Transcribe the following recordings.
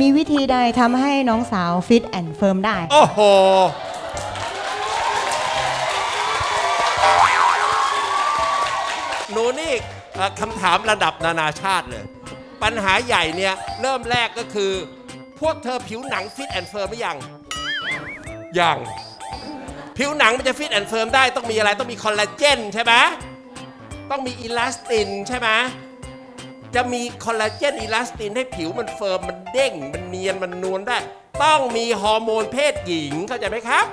มีวิธีใดทำให้น้องสาวฟิตแอนด์เฟิร์มได้ โอ้โห หนูนี่เอ่อคำถามระดับนานาชาติเลย ปัญหาใหญ่เนี่ย เริ่มแรกก็คือ พวกเธอผิวหนังฟิตแอนด์เฟิร์มหรือยัง ยัง ผิวหนังมันจะฟิตแอนด์เฟิร์มได้ต้องมีอะไรต้องมีคอลลาเจนใช่ไหมต้องมีอิลาสตินใช่ไหม จะมีคอลลาเจนอิลาสตินให้ผิวมันเฟิร์มมันเด้ง มันเนียนมันนวลได้ ต้องมีฮอร์โมนเพศหญิงเข้าใจไหมครับ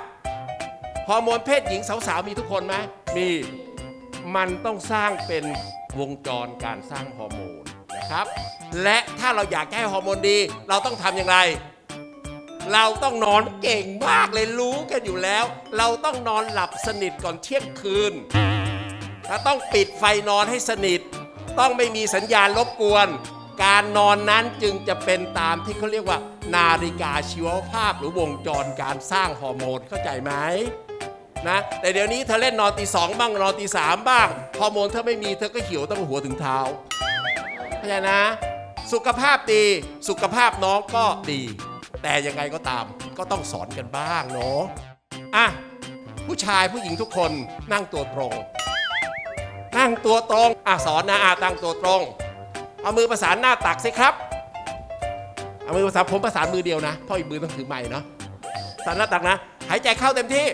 ฮอร์โมนเพศหญิงสาวๆมีทุกคนไหมมีมันต้องสร้างเป็นวงจรการสร้างฮอร์โมนนะครับ และถ้าเราอยากให้ฮอร์โมนดี เราต้องทำอย่างไร เราต้องนอนเก่งมากเลยรู้กันอยู่แล้ว เราต้องนอนหลับสนิทก่อนเที่ยงคืนถ้าต้องปิดไฟนอนให้สนิท ต้องไม่มีสัญญาณรบกวน การนอนนั้นจึงจะเป็นตามที่เขาเรียกว่า นาฬิกาชีวภาพหรือวงจรการสร้างฮอร์โมนเข้าใจไหมนะแต่เดี๋ยวนี้เธอเล่นนอนตีสองบ้างนอนตีสามบ้างฮอร์โมนเธอไม่มีเธอก็หี่ยวตั้งหัวถึงเท้าเข้าใจนะ สุขภาพดีสุขภาพน้องก็ดี แต่ยังไงก็ตามก็ต้องสอนกันบ้างเนาะอะผู้ชายผู้หญิงทุกคนนั่งตัวตรง นั่งตัวตรงอะสอนนะอะตั้งตัวตรง เอามือประสานหน้าตักสิครับ เอามือประสานผมประสานมือเดียวนะ เพราะอีกมือต้องถือไม้เนาะประสานหน้าตักนะ หายใจเข้าเต็มที่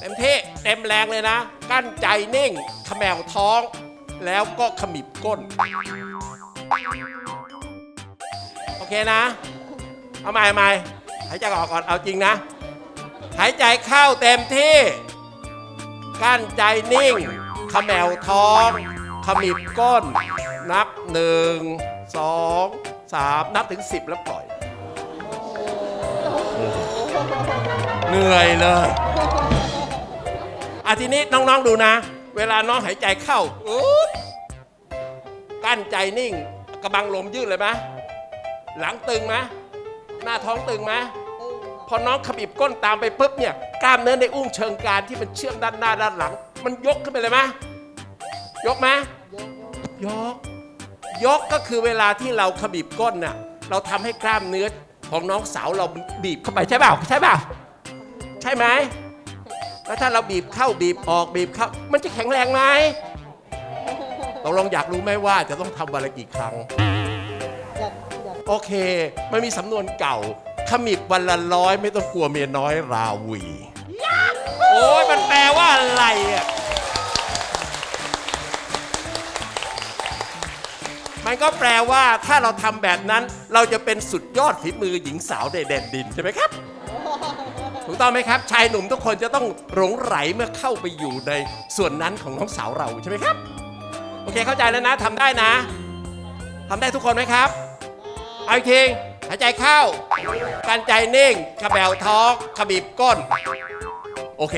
เต็มที่เต็มแรงเลยนะ กั้นใจนิ่งขมวท้อง แล้วก็ขมิบก้น โอเคนะ เอาใหม่เอาใหม่หายใจออกก่อน เอาจริงนะ หายใจเข้าเต็มที่ กั้นใจนิ่ง ขมวท้อง ขมิบก้น นับหนึ่งสองสามนับถึงสิบแล้วปล่อย เหนื่อยเลยอะทีนี้น้องๆดูนะ เวลาน้องหายใจเข้ากั้นใจนิ่งกระบังลมยืดเลยไหมหลังตึงไหมหน้าท้องตึงไหมพอน้องขมิบก้นตามไปปุ๊บเนี่ยกล้ามเนื้อในอุ้งเชิงกรานที่มันเชื่อมด้านหน้าด้านหลัง มันยกขึ้นไปเลยไหมยกไหมยก ยกก็คือเวลาที่เราขมิบก้นน่ะ เราทำให้กล้ามเนื้อของน้องสาวเราบีบเข้าไปใช่เปล่าใช่เปล่าใช่ไหมแล้วถ้าเราบีบเข้าบีบออกบีบเข้า มันจะแข็งแรงไหมตกลงอยากรู้ไหมว่าจะต้องทำวันละกี่ครั้งโอเค มันมีสำนวนเก่า ขมิบวันละร้อยไม่ต้องกลัวเมียน้อยราวีโอ้ย มันแปลว่าอะไรอะ มันก็แปลว่าถ้าเราทำแบบนั้น เราจะเป็นสุดยอดฝีมือหญิงสาวในแดนดินใช่ไหมครับ ถูกต้องไหมครับ ชายหนุ่มทุกคนจะต้องหลงไหลเมื่อเข้าไปอยู่ในส่วนนั้นของน้องสาวเราใช่ไหมครับ โอเคเข้าใจแล้วนะทำได้นะทำได้ทุกคนไหมครับเอาอีกทีหายใจเข้า การใจนิ่งขบแบวท้องขบีบก้น โอเค